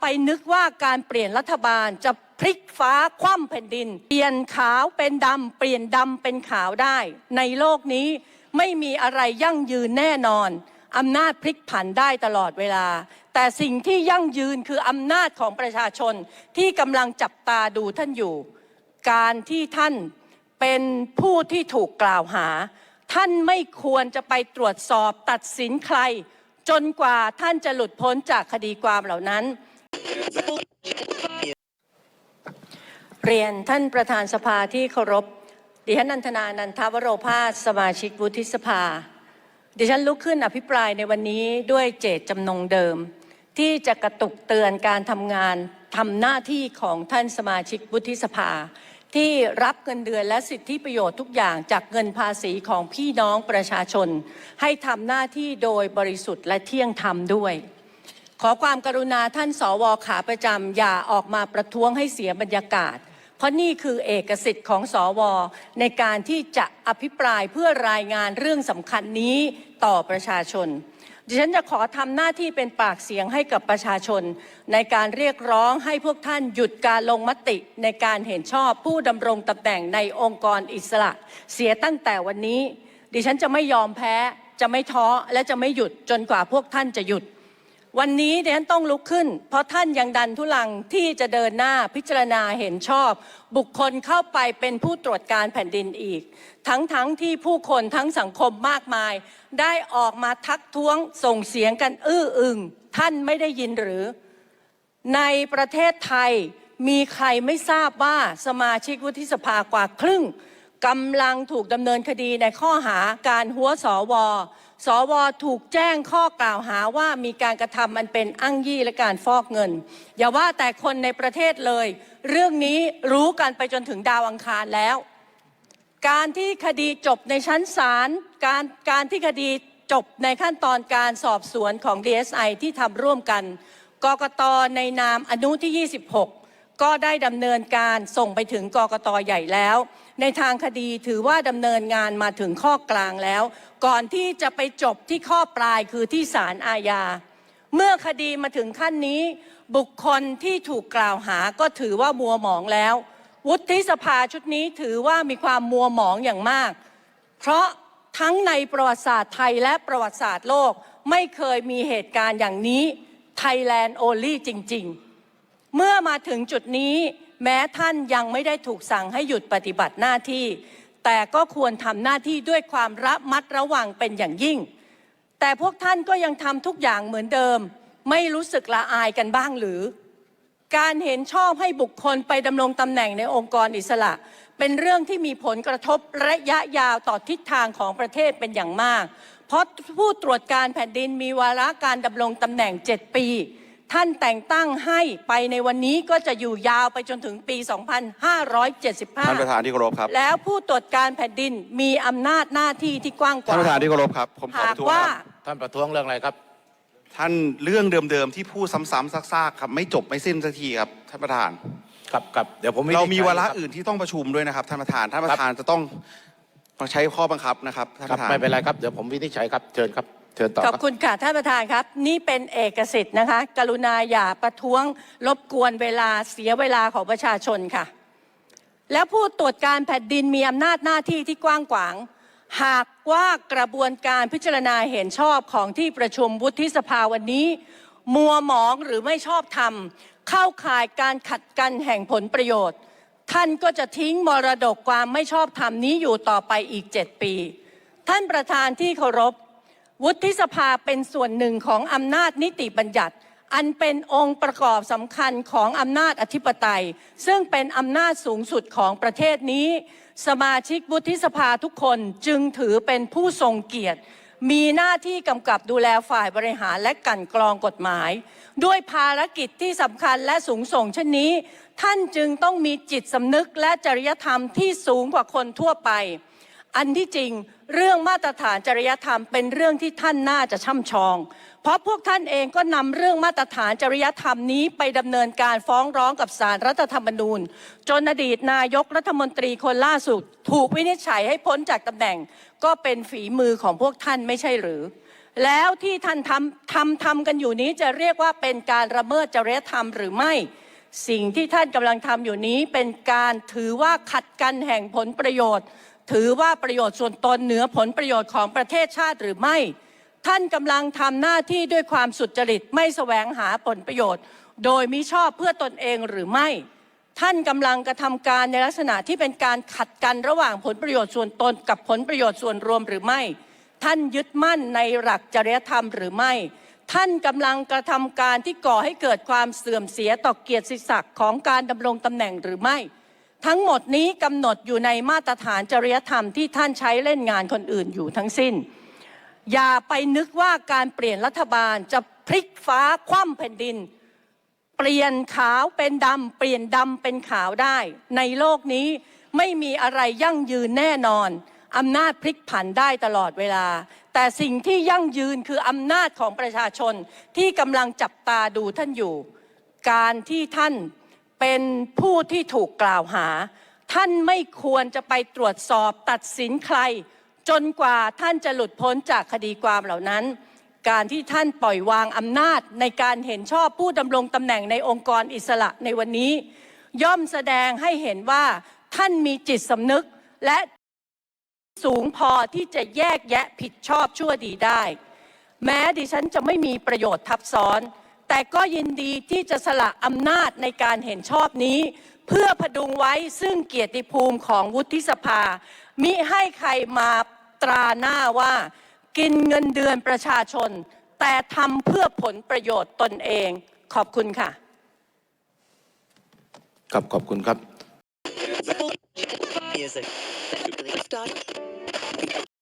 ไปนึกว่าการเปลี่ยนรัฐบาลจะพลิกฟ้าคว่ำแผ่นดิน เปลี่ยนขาวเป็นดำเปลี่ยนดำเป็นขาวได้ ในโลกนี้ไม่มีอะไรยั่งยืนแน่นอนอำนาจพลิกผันได้ตลอดเวลา แต่สิ่งที่ยั่งยืนคืออำนาจของประชาชนที่กำลังจับตาดูท่านอยู่ การที่ท่านเป็นผู้ที่ถูกกล่าวหา ท่านไม่ควรจะไปตรวจสอบตัดสินใคร จนกว่าท่านจะหลุดพ้นจากคดีความเหล่านั้น เรียนท่านประธานสภาที่เคารพ ดิฉันนันทนานันทวโรภาสสมาชิกวุฒิสภา ดิฉันลุกขึ้นอภิปรายในวันนี้ด้วยเจตจำนงเดิม ที่จะกระตุกเตือนการทำงานทำหน้าที่ของท่านสมาชิกวุฒิสภา ที่รับเงินเดือนและสิทธิประโยชน์ทุกอย่างจากเงินภาษีของพี่น้องประชาชน ให้ทำหน้าที่โดยบริสุทธิ์และเที่ยงธรรมด้วย ขอความกรุณาท่านสวขาประจำอย่าออกมาประท้วงให้เสียบรรยากาศ เพราะนี่คือเอกสิทธิ์ของสว ในการที่จะอภิปรายเพื่อรายงานเรื่องสำคัญนี้ต่อประชาชน ดิฉันจะขอทำหน้าที่เป็นปากเสียงให้กับประชาชน ในการเรียกร้องให้พวกท่านหยุดการลงมติในการเห็นชอบผู้ดำรงตำแหน่งในองค์กรอิสระ เสียตั้งแต่วันนี้ ดิฉันจะไม่ยอมแพ้ จะไม่ท้อและจะไม่หยุดจนกว่าพวกท่านจะหยุด วันนี้ดิฉันต้องลุกขึ้น เพราะท่านยังดันทุลังที่จะเดินหน้าพิจารณาเห็นชอบ บุคคลเข้าไปเป็นผู้ตรวจการแผ่นดินอีก ทั้งทั้งที่ผู้คนทั้งสังคมมากมาย ได้ออกมาทักท้วงส่งเสียงกันอื้ออึงท่านไม่ได้ยินหรือ ในประเทศไทยมีใครไม่ทราบว่าสมาชิกวุฒิสภากว่าครึ่งกำลังถูกดำเนินคดีในข้อหาการหัวสว สวถูกแจ้งข้อกล่าวหาว่ามีการกระทำมันเป็นอ้างยี่และการฟอกเงิน อย่าว่าแต่คนในประเทศเลย เรื่องนี้รู้กันไปจนถึงดาวอังคารแล้ว การที่คดีจบในชั้นศาลการการที่คดีจบในขั้นตอนการสอบสวนของ DSI ที่ทำร่วมกันกกตในนามอนุที่ 26 ก็ได้ดำเนินการส่งไปถึงกกตใหญ่แล้ว ในทางคดีถือว่าดำเนินงานมาถึงข้อกลางแล้ว ก่อนที่จะไปจบที่ข้อปลายคือที่ศาลอาญา เมื่อคดีมาถึงขั้นนี้ บุคคลที่ถูกกล่าวหาก็ถือว่ามัวหมองแล้ว วุฒิสภาชุดนี้ถือว่ามีความมัวหมองอย่างมาก เพราะทั้งในประวัติศาสตร์ไทยและประวัติศาสตร์โลกไม่เคยมีเหตุการณ์อย่างนี้ Thailand only จริง ๆ เมื่อมาถึงจุดนี้แม้ท่านยังไม่ได้ถูกสั่งให้หยุดปฏิบัติหน้าที่ แต่ก็ควรทำหน้าที่ด้วยความระมัดระวังเป็นอย่างยิ่ง แต่พวกท่านก็ยังทำทุกอย่างเหมือนเดิม ไม่รู้สึกละอายกันบ้างหรือ การเห็นชอบให้บุคคลไปดำรงตำแหน่งในองค์กรอิสระ เป็นเรื่องที่มีผลกระทบระยะยาวต่อทิศทางของประเทศเป็นอย่างมาก เพราะผู้ตรวจการแผ่นดินมีวาระการดำรงตำแหน่ง 7 ปี ท่านแต่งตั้งให้ไปในวันนี้ก็จะอยู่ยาวไปจนถึงปี 2575 ท่านประธานที่เคารพครับ แล้วผู้ตรวจการแผ่นดินมีอำนาจหน้าที่ที่กว้างกท่านว่าประธานที่เคารพครับ ผมขอหาปกระท้วงว่า ครับท่านประท้วงเรื่องอะไรครับ ท่านเรื่องเดิมๆที่พูดซ้ำๆซากๆครับไม่จบไม่สิ้นสักทีครับท่านประธาน ครับครับเดี๋ยวผมเรามีวาระคบอื่นที่ต้องประชุมด้วยนะครับท่านประธานท่านประธานจะต้องต้องใช้ข้อบังคับนะครับท่านคปรับระธาน ไม่เป็นไรครับเดี๋ยวผมวินิจฉัยครับเชิญครับ เชิญต่อขอบรับคุณค่ะท่านประธานครับ นี่เป็นเอกสิทธิ์นะคะ กรุณาอย่าประท้วงรบกวนเวลาเสียเวลาของประชาชนค่ะ แล้วผู้ตรวจการแผ่นดินมีอำนาจหน้าที่ที่กว้างขวาง หากว่ากระบวนการพิจารณาเห็นชอบของที่ประชุมวุฒิสภาวันนี้ มัวหมองหรือไม่ชอบธรรม เข้าข่ายการขัดกันแห่งผลประโยชน์ ท่านก็จะทิ้งมรดกความไม่ชอบธรรมนี้อยู่ต่อไปอีก7ปี ท่านประธานที่เคารพ วุฒิสภาเป็นส่วนหนึ่งของอำนาจนิติบัญญัติ อันเป็นองค์ประกอบสำคัญของอำนาจอธิปไตย ซึ่งเป็นอำนาจสูงสุดของประเทศนี้ สมาชิกวุฒิสภาทุกคนจึงถือเป็นผู้ทรงเกียรติ มีหน้าที่กำกับดูแลฝ่ายบริหารและกันกรองกฎหมาย ด้วยภารกิจที่สำคัญและสูงส่งเช่นนี้ ท่านจึงต้องมีจิตสำนึกและจริยธรรมที่สูงกว่าคนทั่วไป อันที่จริงเรื่องมาตรฐานจริยธรรมเป็นเรื่องที่ท่านน่าจะช่ำชอง เพราะพวกท่านเองก็นำเรื่องมาตรฐานจริยธรรมนี้ไปดำเนินการฟ้องร้องกับศาลรัฐธรรมนูญ จนอดีตนายกรัฐมนตรีคนล่าสุด ถูกวินิจฉัยให้พ้นจากตำแหน่ง ก็เป็นฝีมือของพวกท่านไม่ใช่หรือ แล้วที่ท่านทำทำทำกันอยู่นี้จะเรียกว่าเป็นการละเมิดจริยธรรมหรือไม่สิ่งที่ท่านกำลังทำอยู่นี้เป็นการถือว่าขัดกันแห่งผลประโยชน์ ถือว่าประโยชน์ส่วนตนเหนือผลประโยชน์ของประเทศชาติหรือไม่ ท่านกำลังทำหน้าที่ด้วยความสุจริตไม่แสวงหาผลประโยชน์ โดยมิชอบเพื่อตนเองหรือไม่ ท่านกำลังกระทำการในลักษณะที่เป็นการขัดกันระหว่างผลประโยชน์ส่วนตน กับผลประโยชน์ส่วนรวมหรือไม่ ท่านยึดมั่นในหลักจริยธรรมหรือไม่ ท่านกำลังกระทำการที่ก่อให้เกิดความเสื่อมเสียต่อเกียรติศักดิ์ของการดำรงตำแหน่งหรือไม่ ทั้งหมดนี้กำหนดอยู่ในมาตรฐานจริยธรรมที่ท่านใช้เล่นงานคนอื่นอยู่ทั้งสิ้น อย่าไปนึกว่าการเปลี่ยนรัฐบาลจะพลิกฟ้าคว่ำแผ่นดิน เปลี่ยนขาวเป็นดำเปลี่ยนดำเป็นขาวได้ ในโลกนี้ไม่มีอะไรยั่งยืนแน่นอนอำนาจพลิกผันได้ตลอดเวลา แต่สิ่งที่ยั่งยืนคืออำนาจของประชาชนที่กำลังจับตาดูท่านอยู่ การที่ท่าน เป็นผู้ที่ถูกกล่าวหา ท่านไม่ควรจะไปตรวจสอบตัดสินใคร จนกว่าท่านจะหลุดพ้นจากคดีความเหล่านั้น การที่ท่านปล่อยวางอำนาจในการเห็นชอบผู้ดำรงตำแหน่งในองค์กรอิสระในวันนี้ ย่อมแสดงให้เห็นว่าท่านมีจิตสำนึกและสูงพอที่จะแยกแยะผิดชอบชั่วดีได้ แม้ดิฉันจะไม่มีประโยชน์ทับซ้อน แต่ก็ยินดีที่จะสละอำนาจในการเห็นชอบนี้ เพื่อพดุงไว้ซึ่งเกียรติภูมิของวุฒิสภา มิให้ใครมาตราหน้าว่า กินเงินเดือนประชาชน แต่ทำเพื่อผลประโยชน์ตนเอง ขอบคุณค่ะ ครับขอบคุณครับ Music. Start.